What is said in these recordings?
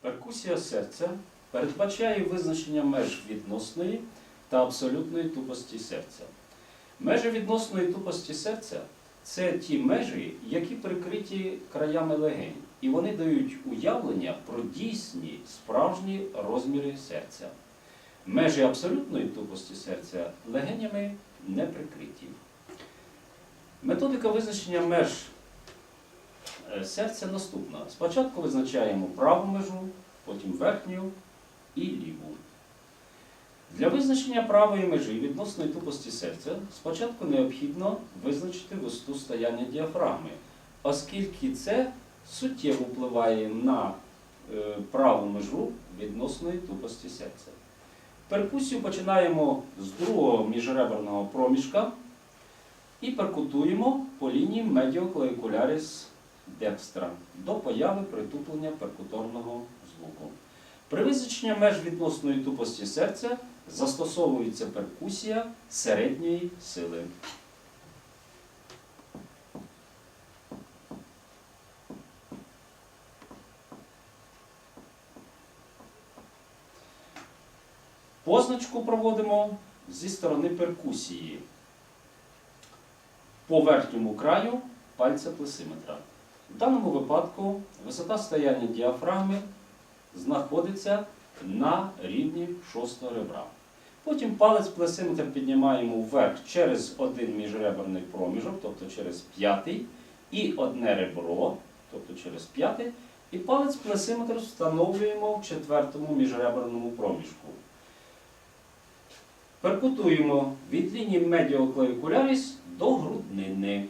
Перкусія серця передбачає визначення меж відносної та абсолютної тупості серця. Межі відносної тупості серця це ті межі, які прикриті краями легень, і вони дають уявлення про дійсні справжні розміри серця. Межі абсолютної тупості серця легенями не прикриті. Методика визначення меж серця наступна. Спочатку визначаємо праву межу, потім верхню і ліву. Для визначення правої межі відносної тупості серця спочатку необхідно визначити висоту стояння діафрагми, оскільки це суттєво впливає на е, праву межу відносної тупості серця. Перкусію починаємо з другого міжреберного проміжка і перкутуємо по лінії медіоклавікуляріс декстра до появи притуплення перкуторного звуку. При визначенні меж відносної тупості серця застосовується перкусія середньої сили. Позначку проводимо зі сторони перкусії по верхньому краю пальця плесиметра. В даному випадку висота стояння діафрагми знаходиться на рівні шостого ребра. Потім палець плесиметр піднімаємо вверх через один міжреберний проміжок, тобто через п'ятий, і одне ребро, тобто через п'яте, і палець плесиметр встановлюємо в четвертому міжреберному проміжку. Перкутуємо від лінії медіоклавікуляріс до груднини.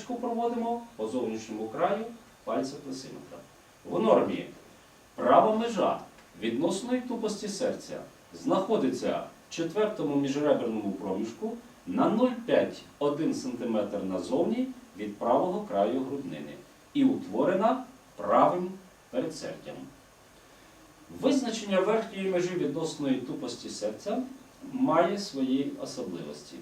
Позначку проводимо по зовнішньому краю пальця плесиметра. В нормі права межа відносної тупості серця знаходиться в четвертому міжреберному проміжку на 0,5-1 см назовні від правого краю груднини і утворена правим передсердям. Визначення верхньої межі відносної тупості серця має свої особливості.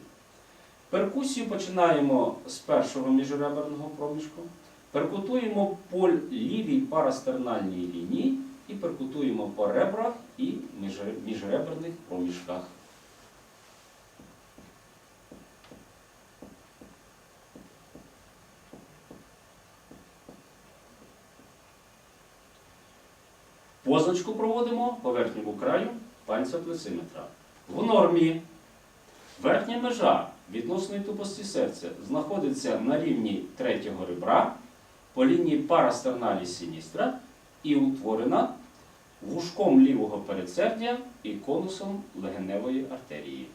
Перкусію починаємо з першого міжреберного проміжку, перкутуємо по лівій парастернальній лінії і перкутуємо по ребрах і міжреберних проміжках. Позначку проводимо по верхньому краю пальця плесиметра. В нормі верхня межа відносної тупості серця знаходиться на рівні третього ребра по лінії парастерналі сіністра і утворена вушком лівого передсердя і конусом легеневої артерії.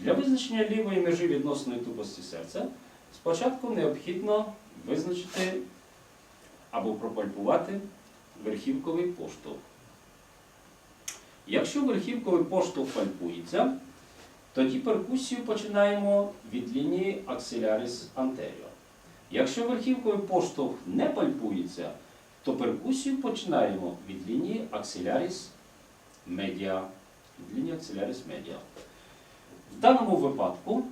Для визначення лівої межі відносної тупості серця спочатку необхідно визначити або пропальпувати верхівковий поштовх. Якщо верхівковий поштовх пальпується, тоді перкусію починаємо від лінії аксиляріс антеріор. Якщо верхівковий поштовх не пальпується, то перкусію починаємо від лінії аксиляріс медіа. Від лінії аксиляріс медіа. В даному випадку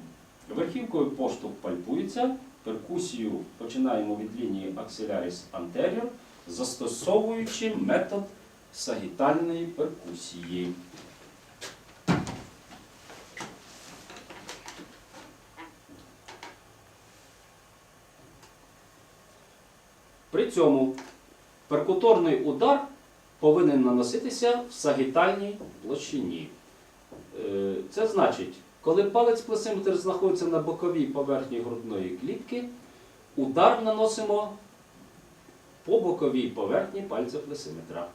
верхівковий поштовх пальпується, перкусію починаємо від лінії аксиляріс антеріор, застосовуючи метод сагітальної перкусії. При цьому перкуторний удар повинен наноситися в сагітальній площині. Е, Це значить, коли палець плесиметр знаходиться на боковій поверхні грудної клітки, удар наносимо по боковій поверхні пальця плесиметра.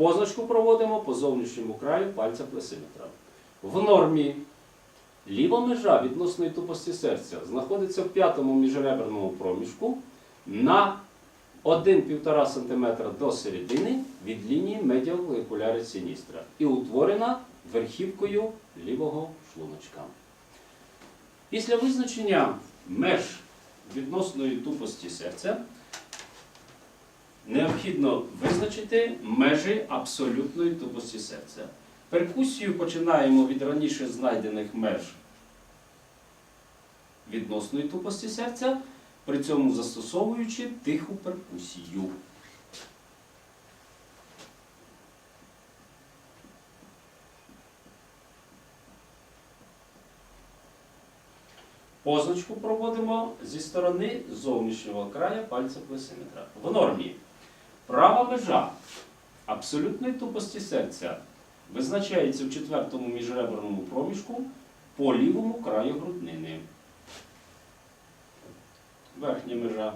Позначку проводимо по зовнішньому краю пальця плесиметра. В нормі ліва межа відносної тупості серця знаходиться в п'ятому міжреберному проміжку на 1-1,5 см до середини від лінії медіоклавікулярі сіністра і утворена верхівкою лівого шлуночка. Після визначення меж відносної тупості серця необхідно визначити межі абсолютної тупості серця. Перкусію починаємо від раніше знайдених меж відносної тупості серця, при цьому застосовуючи тиху перкусію. Позначку проводимо зі сторони зовнішнього краю пальця плесиметра. В нормі права межа абсолютної тупості серця визначається в четвертому міжреберному проміжку по лівому краю груднини. Верхня межа.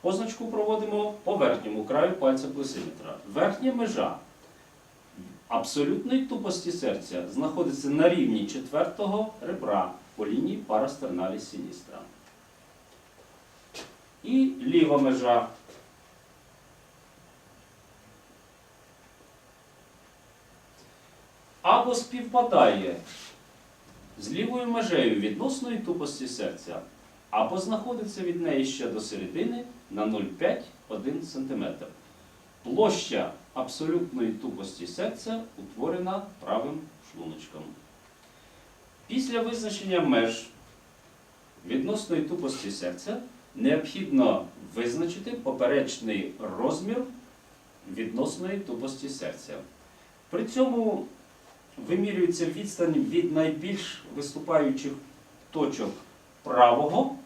Позначку проводимо по верхньому краю пальця плесиметра. Верхня межа абсолютної тупості серця знаходиться на рівні четвертого ребра по лінії парастерналіс сіністра. І ліва межа. Або співпадає з лівою межею відносної тупості серця, або знаходиться від неї ще до середини на 0,5-1 см. Площа абсолютної тупості серця утворена правим шлуночком. Після визначення меж відносної тупості серця необхідно визначити поперечний розмір відносної тупості серця. При цьому вимірюється відстань від найбільш виступаючих точок правого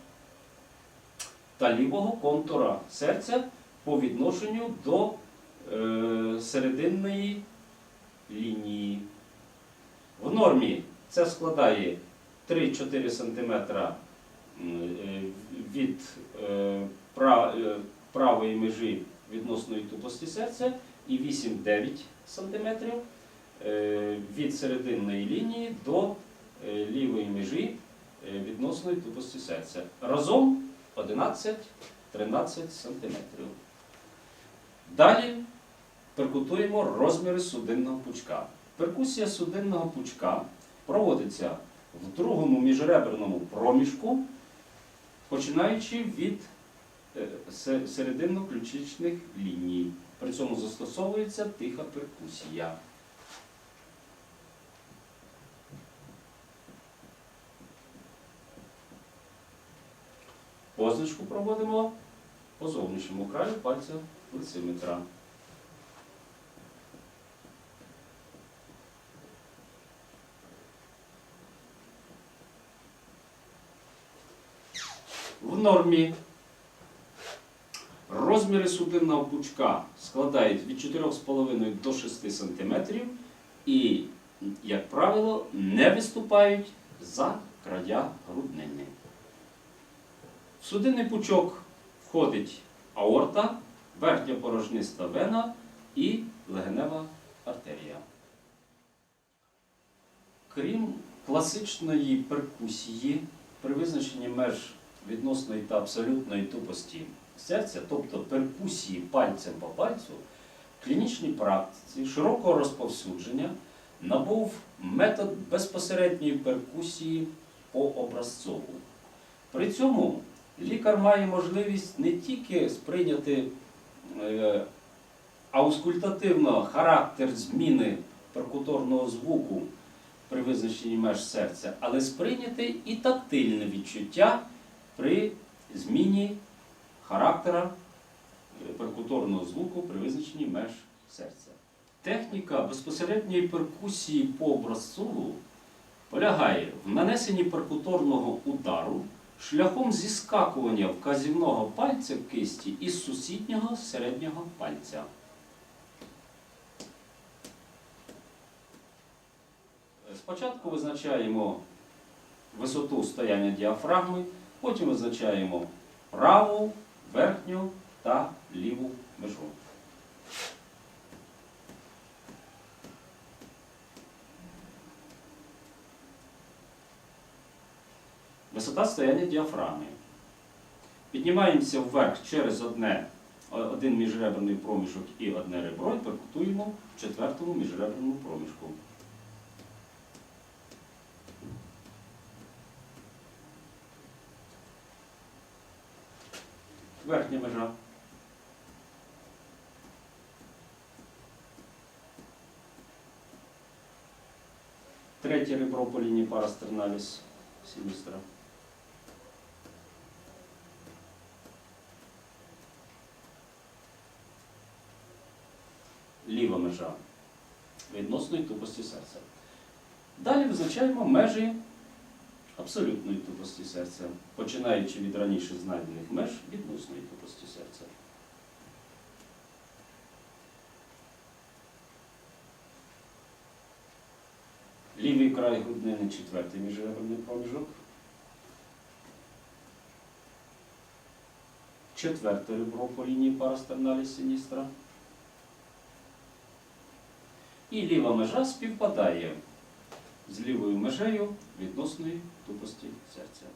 та лівого контура серця по відношенню до е, серединної лінії. В нормі це складає 3-4 см е, від е, е, правої межі відносної тупості серця і 8-9 см від серединної лінії до лівої межі відносної тупості серця. Разом 11-13 см. Далі перкутуємо розміри судинного пучка. Перкусія судинного пучка проводиться в другому міжреберному проміжку, починаючи від е, серединно-ключичних ліній. При цьому застосовується тиха перкусія. Позначку проводимо по зовнішньому краю пальця лициметра. В нормі розміри судинного пучка складають від 4,5 до 6 см і, як правило, не виступають за края груднини. В судинний пучок входить аорта, верхня порожниста вена і легенева артерія. Крім класичної перкусії, при визначенні меж відносної та абсолютної тупості серця, тобто перкусії пальцем по пальцю, в клінічній практиці широкого розповсюдження набув метод безпосередньої перкусії по образцову. При цьому лікар має можливість не тільки сприйняти е, аускультативно характер зміни перкуторного звуку при визначенні меж серця, але сприйняти і тактильне відчуття при зміні характера е, перкуторного звуку при визначенні меж серця. Техніка безпосередньої перкусії по образцову полягає в нанесенні перкуторного удару шляхом зіскакування вказівного пальця в кисті із сусіднього середнього пальця. Спочатку визначаємо висоту стояння діафрагми, потім визначаємо праву, верхню та ліву межу. Висота стояння діафрагми. Піднімаємося вверх через одне, один міжреберний проміжок і одне ребро і перкутуємо в четвертому міжреберному проміжку. Верхня межа. Третє ребро по лінії парастерналіс сіністра. Ліва межа відносної тупості серця. Далі визначаємо межі абсолютної тупості серця, починаючи від раніше знайдених меж відносної тупості серця. Лівий край груднини четвертий міжреберний проміжок. Четверте ребро по лінії парастерналіс синістра. І ліва межа співпадає з лівою межею відносної тупості серця.